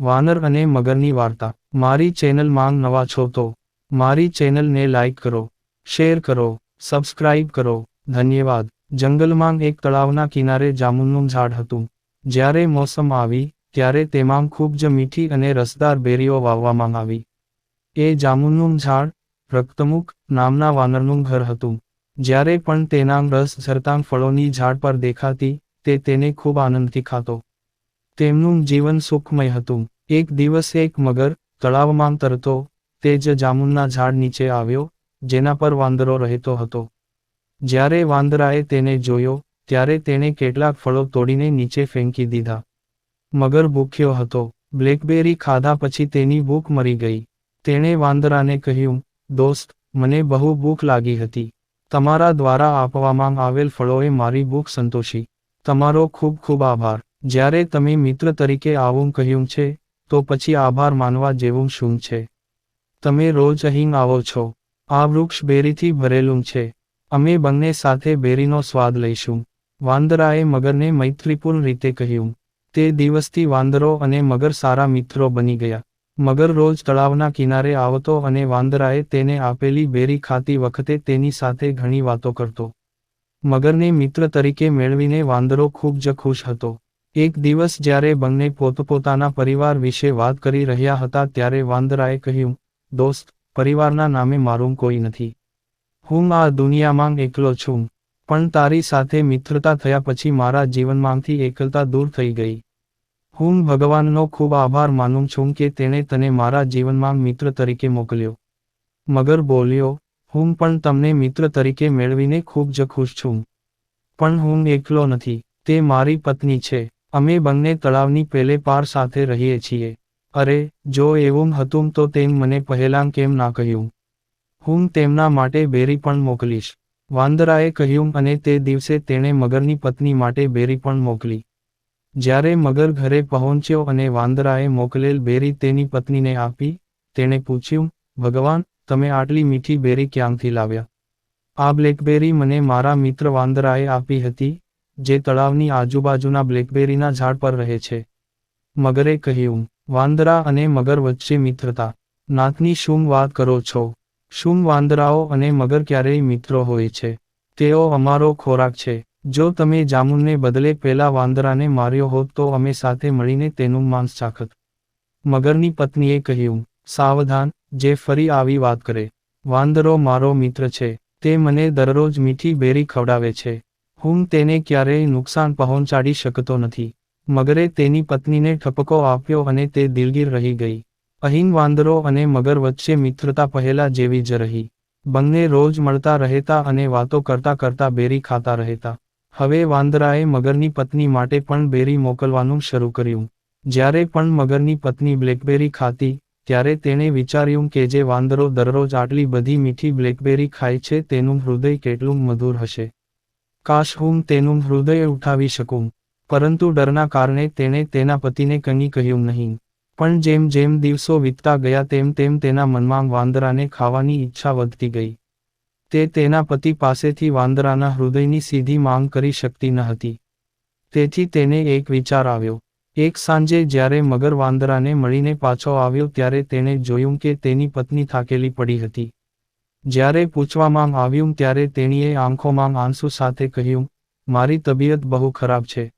વાનર અને મગરની વાર્તા. મારી ચેનલ માંગ નવા છો તો મારી ચેનલને લાઇક કરો, શેર કરો, સબસ્ક્રાઇબ કરો. ધન્યવાદ. જંગલમાં એક તળાવના કિનારે જામુનનું ઝાડ હતું. જ્યારે મોસમ આવી, ત્યારે તેમાં ખૂબ જ મીઠી અને રસદાર બેરીઓ વાવવામાં આવી. એ જામુનનું ઝાડ રક્તમુખ નામના વાનરનું ઘર હતું. જ્યારે પણ તેના રસ ઝરતાં ફળોની ઝાડ પર દેખાતી, તે તેને ખૂબ આનંદથી ખાતો. તેમનું જીવન સુખમય હતું. એક દિવસ એક મગર તળાવમાં તરતો તે જ જામુનના ઝાડ નીચે આવ્યો, જેના પર વાંદરો રહેતો હતો. જ્યારે વાંદરાએ તેને જોયો, ત્યારે તેણે કેટલાક ફળો તોડીને નીચે ફેંકી દીધા. મગર ભૂખ્યો હતો. બ્લેકબેરી ખાધા પછી તેની ભૂખ મરી ગઈ. તેણે વાંદરાને કહ્યું, દોસ્ત, મને બહુ ભૂખ લાગી હતી. તમારા દ્વારા આપવામાં આવેલ ફળોએ મારી ભૂખ સંતોષી. તમારો ખૂબ ખૂબ આભાર. જ્યારે તમે મિત્ર તરીકે આવું કહ્યું છે, તો પછી આભાર માનવા જેવું શું છે? તમે રોજ અહીં આવો છો. આ વૃક્ષ બેરીથી ભરેલું છે. અમે બંને સાથે બેરીનો સ્વાદ લઈશું. વાંદરાએ મગરને મૈત્રીપૂર્ણ રીતે કહ્યું. તે દિવસથી વાંદરો અને મગર સારા મિત્રો બની ગયા. મગર રોજ તળાવના કિનારે આવતો અને વાંદરાએ તેને આપેલી બેરી ખાતી વખતે તેની સાથે ઘણી વાતો કરતો. મગરને મિત્ર તરીકે મેળવીને વાંદરો ખૂબ જ ખુશ હતો. એક દિવસ જ્યારે બંને પોતપોતાના પરિવાર વિશે વાત કરી રહ્યા હતા ત્યારે વાંદરાએ કહ્યું, દોસ્ત, પરિવારના નામે મારું કોઈ નથી. હું આ દુનિયામાં એકલો છું, પણ તારી સાથે મિત્રતા થયા પછી મારા જીવનમાંથી એકલતા દૂર થઈ ગઈ. હું ભગવાનનો ખૂબ આભાર માનું છું કે તેણે તને મારા જીવનમાં મિત્ર તરીકે મોકલ્યો. મગર બોલ્યો, હું પણ તમને મિત્ર તરીકે મેળવીને ખૂબ જ ખુશ છું. પણ હું એકલો નથી, તે મારી પત્ની છે. અમે બંને તળાવની પેલે પાર સાથે રહીએ છીએ. અરે, જો એવું હતું તો તેમ મને પહેલાં કેમ ના કહ્યું? હું તેમના માટે બેરી પણ મોકલીશ. વાંદરાએ કહ્યું અને તે દિવસે તેણે મગરની પત્ની માટે બેરી પણ મોકલી. જ્યારે મગર ઘરે પહોંચ્યો અને વાંદરાએ મોકલેલ બેરી તેની પત્નીને આપી, તેણે પૂછ્યું, ભગવાન, તમે આટલી મીઠી બેરી ક્યાંથી લાવ્યા? આ બ્લેકબેરી મને મારા મિત્ર વાંદરાએ આપી હતી જે તળાવની આજુબાજુના બ્લેકબેરીના ઝાડ પર રહે છે. મગરે કહ્યું, વાંદરા અને મગર વચ્ચે મિત્રતા. નાથની શું વાત કરો છો? શું વાંદરાઓ અને મગર ક્યારેય મિત્રો હોય છે? તેઓ અમારો ખોરાક છે. જો તમે જામુનને બદલે પેલા વાંદરાને માર્યો હોત તો અમે સાથે મળીને તેનું માંસ ચાખત મગરની પત્નીએ કહ્યું, સાવધાન, જે ફરી આવી વાત કરે. વાંદરો મારો મિત્ર છે. તે મને દરરોજ મીઠી બેરી ખવડાવે છે. હું તેને ક્યારેય નુકસાન પહોંચાડી શકતો નથી. મગરે તેની પત્નીને ઠપકો આપ્યો અને તે દિલગીર રહી ગઈ. અહીં વાંદરો અને મગર વચ્ચે મિત્રતા પહેલા જેવી જ રહી. બંને રોજ મળતા રહેતા અને વાતો કરતા કરતા બેરી ખાતા રહેતા. હવે વાંદરાએ મગરની પત્ની માટે પણ બેરી મોકલવાનું શરૂ કર્યું. જ્યારે પણ મગરની પત્ની બ્લેકબેરી ખાતી, ત્યારે તેણે વિચાર્યું કે જે વાંદરો દરરોજ આટલી બધી મીઠી બ્લેકબેરી ખાય છે તેનું હૃદય કેટલું મધુર હશે. કાશ હું તેનું હૃદય ઉઠાવી શકું, પરંતુ ડરના કારણે તેણે તેના પતિને કંઈ કહ્યું નહીં. પણ જેમ જેમ દિવસો વીતતા ગયા તેમ તેમ તેના મનમાં વાંદરાને ખાવાની ઈચ્છા વધતી ગઈ. તે તેના પતિ પાસેથી વાંદરાના હૃદયની સીધી માંગ કરી શકતી ન હતી. તેથી તેને એક વિચાર આવ્યો. એક સાંજે જ્યારે મગર વાંદરાને મળીને પાછો આવ્યો ત્યારે તેણે જોયું કે તેની પત્ની થાકેલી પડી હતી. જ્યારે પૂછવામાં આવ્યું ત્યારે તેણીએ આંખોમાં આંસુ સાથે કહ્યું, મારી તબિયત બહુ ખરાબ છે.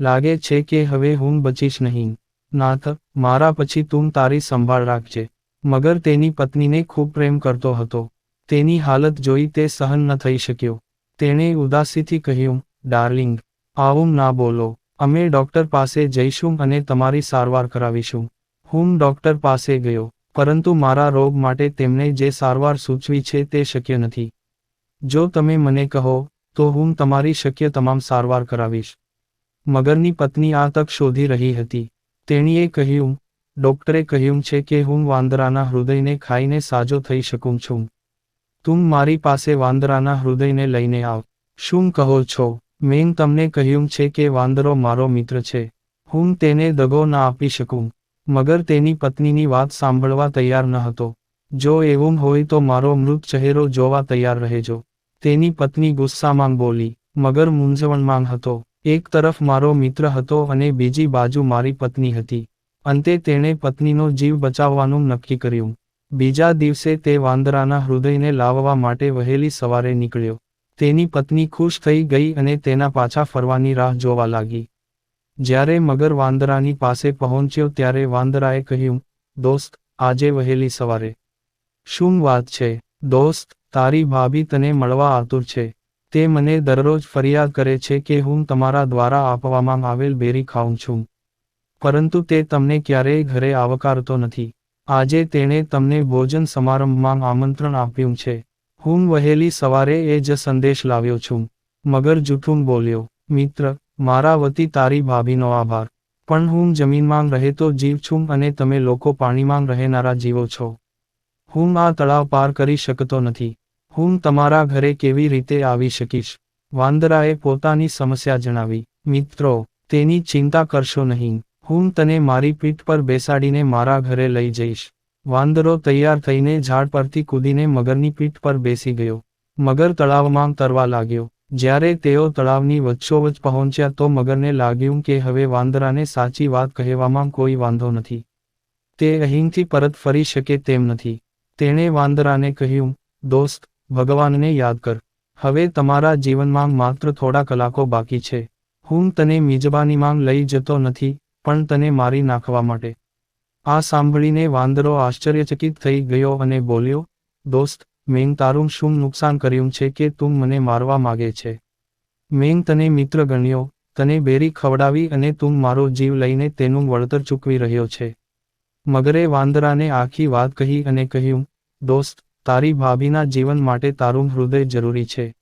લાગે છે કે હવે હું બચીશ નહીં. નાથ, મારા પછી તું તારી સંભાળ રાખજે. મગર તેની પત્નીને ખૂબ પ્રેમ કરતો હતો. તેની હાલત જોઈ તે સહન ન થઈ શક્યો. તેણે ઉદાસીથી કહ્યું, ડાર્લિંગ, આવું ના બોલો. અમે ડૉક્ટર પાસે જઈશું અને તમારી સારવાર કરાવીશું. હું ડોક્ટર પાસે ગયો. પરંતુ મારા રોગ માટે તેમણે જે સારવાર સૂચવી છે તે શક્ય નથી. જો તમે મને કહો, તો હું તમારી શક્ય તમામ સારવાર કરાવીશ. મગરની પત્ની આ તક શોધી રહી હતી. તેણીએ કહ્યું, ડોક્ટરે કહ્યું છે કે હું વાંદરાના હૃદયને ખાઈને સાજો થઈ શકું છું. તું મારી પાસે વાંદરાના હૃદયને લઈને આવ. શું કહો છો? મેં તમને કહ્યું છે કે વાંદરો મારો મિત્ર છે. હું તેને દગો ના આપી શકું. મગર તેની પત્નીની વાત સાંભળવા તૈયાર ન હતો. જો એવું હોય તો મારો મૃત ચહેરો જોવા તૈયાર રહેજો. તેની પત્ની ગુસ્સામાં બોલી, મગર મૂંઝવણમાં હતો. એક તરફ મારો મિત્ર હતો અને બીજી બાજુ મારી પત્ની હતી. અંતે તેણે પત્નીનો જીવ બચાવવાનું નક્કી કર્યું. બીજા દિવસે તે વાંદરાના હૃદયને લાવવા માટે વહેલી સવારે નીકળ્યો. તેની પત્ની ખુશ થઈ ગઈ અને તેના પાછા ફરવાની રાહ જોવા લાગી. જ્યારે મગર વાંદરાની પાસે પહોંચ્યો ત્યારે વાંદરાએ કહ્યું, દોસ્ત, આજે વહેલી સવારે. શું વાત છે, દોસ્ત? તારી ભાભી તને મળવા આતુર છે. તે મને દરરોજ ફરિયાદ કરે છે કે હું તમારા દ્વારા આપવામાં આવેલ બેરી ખાઉં છું. પરંતુ તે તમને ક્યારેય ઘરે આવકારતો નથી. આજે તેણે તમને ભોજન સમારંભમાં આમંત્રણ આપ્યું છે. હું વહેલી સવારે એ જ સંદેશ લાવ્યો છું. મગર જૂઠું બોલ્યો, મિત્ર મારા વતી તારી ભાભીનો આભાર. પણ હું જમીનમાં રહેતો જીવ છું અને તમે લોકો પાણીમાં રહેનારા જીવો છો. હું આ તળાવ પાર કરી શકતો નથી. હું તમારા ઘરે કેવી રીતે આવી શકીશ? વાંદરાએ પોતાની સમસ્યા જણાવી. મિત્રો, તેની ચિંતા કરશો નહીં. હું તને મારી પીઠ પર બેસાડીને મારા ઘરે લઈ જઈશ. વાંદરો તૈયાર થઈને ઝાડ પરથી કૂદીને મગરની પીઠ પર બેસી ગયો. મગર તળાવમાં તરવા લાગ્યો. જ્યારે તેઓ તળાવની વચ્ચોવચ પહોંચ્યા તો મગરને લાગ્યું કે હવે વાંદરાને સાચી વાત કહેવામાં કોઈ વાંધો નથી. તે અહીંથી પરત ફરી શકે તેમ નથી. તેણે વાંદરાને કહ્યું, દોસ્ત, ભગવાનને યાદ કર. હવે તમારા જીવનમાં માત્ર થોડા કલાકો બાકી છે. હું તને મિજબાનીમાં લઈ જતો નથી, પણ તને મારી નાખવા માટે. આ સાંભળીને વાંદરો આશ્ચર્યચકિત થઈ ગયો અને બોલ્યો, દોસ્ત મેં તારું શું નુકસાન કર્યું છે કે તું મને મારવા માગે છે? મેં તને મિત્ર ગણ્યો, તને બેરી ખવડાવી અને તું મારો જીવ લઈને તેનું વળતર ચૂકવી રહ્યો છે. મગરે વાંદરાને આખી વાત કહી અને કહ્યું, દોસ્ત, તારી ભાભીના જીવન માટે તારું હૃદય જરૂરી છે.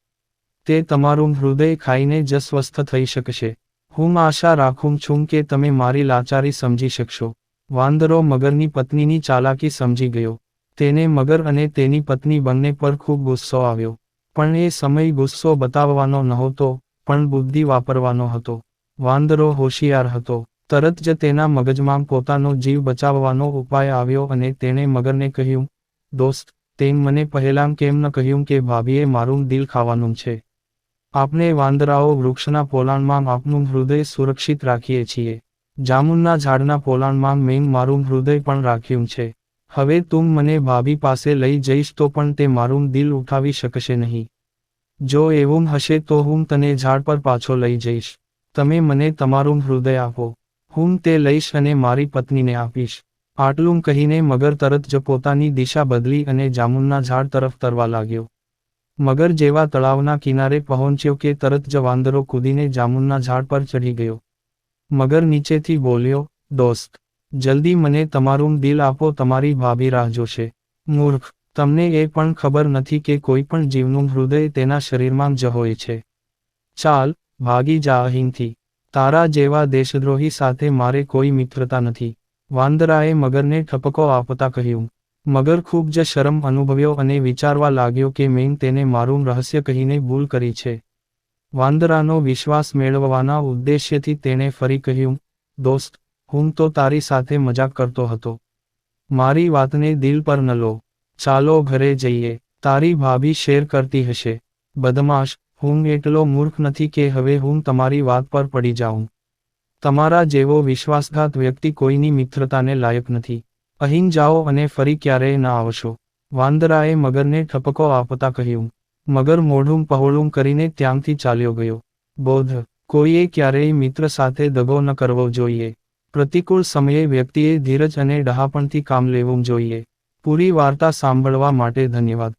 તે તમારું હૃદય ખાઈને જ સ્વસ્થ થઈ શકશે. હું આશા રાખું છું કે તમે મારી લાચારી સમજી શકશો. વાંદરો મગરની પત્નીની ચાલાકી સમજી ગયો. તેને મગર અને તેની પત્ની બંને પર ખૂબ ગુસ્સો આવ્યો. પણ એ સમય ગુસ્સો બતાવવાનો નહોતો, પણ બુદ્ધિ વાપરવાનો હતો. વાંદરો હોશિયાર હતો. તરત જ તેના મગજમાં પોતાનો જીવ બચાવવાનો ઉપાય આવ્યો અને તેણે મગરને કહ્યું, દોસ્ત, તેમ મને પહેલાં કેમ ન કહ્યું કે ભાભીએ મારું દિલ ખાવાનું છે? આપણે વાંદરાઓ વૃક્ષના પોલાણમાં આપનું હૃદય સુરક્ષિત રાખીએ છીએ. જામુનના ઝાડના પોલાણમાં મેં મારું હૃદય પણ રાખ્યું છે. હવે તું મને ભાભી પાસે લઈ જઈશ તો પણ તે મારું દિલ ઉઠાવી શકશે નહીં. જો એવું હશે તો હું તને ઝાડ પર પાછો લઈ જઈશ. તમે મને તમારું હૃદય આપો. હું તે લઈશ અને મારી પત્નીને આપીશ. આટલું કહીને મગર તરત જ પોતાની દિશા બદલી અને જામુનના ઝાડ તરફ તરવા લાગ્યો. મગર જેવા તળાવના કિનારે પહોંચ્યો કે તરત જ વાંદરો કૂદીને જામુનના ઝાડ પર ચઢી ગયો. મગર નીચેથી બોલ્યો, દોસ્ત જલ્દી મને તમારું દિલ આપો, તમારી ભાભી રાહ જોશે. મૂર્ખ, તમને એ પણ ખબર નથી કે કોઈ પણ જીવનું હૃદય તેના શરીરમાં જ હોય છે. ચાલ, ભાગી જા અહીંથી. તારા જેવા દેશદ્રોહી સાથે મારે કોઈ મિત્રતા નથી. વાંદરાએ મગરને ઠપકો આપતા કહ્યું. મગર ખૂબ જ શરમ અનુભવ્યો અને વિચારવા લાગ્યો કે મેં તેને મારું રહસ્ય કહીને ભૂલ કરી છે. વાંદરાનો વિશ્વાસ મેળવવાના ઉદ્દેશ્યથી તેણે ફરી કહ્યું, દોસ્ત હું તો તારી સાથે મજાક કરતો હતો. મારી વાતને દિલ પર ન લો. ચાલો ઘરે જઈએ. તારી ભાભી શેર કરતી હશે. બદમાશ, હું એટલો મૂર્ખ નથી કે હવે હું તમારી વાત પર પડી જાઉં. તમારા જેવો વિશ્વાસઘાત વ્યક્તિ કોઈની મિત્રતાને લાયક નથી. અહીં જાઓ અને ફરી ક્યારેય ન આવશો. વાંદરાએ મગરને ઠપકો આપતા કહ્યું. મગર મોઢું પહોળું કરીને ત્યાંથી ચાલ્યો ગયો. બોધ, કોઈએ ક્યારેય મિત્ર સાથે દગો ન કરવો જોઈએ. પ્રતિકૂળ સમયે વ્યક્તિએ ધીરજ અને ડહાપણથી કામ લેવું જોઈએ. પૂરી વાર્તા સાંભળવા માટે ધન્યવાદ.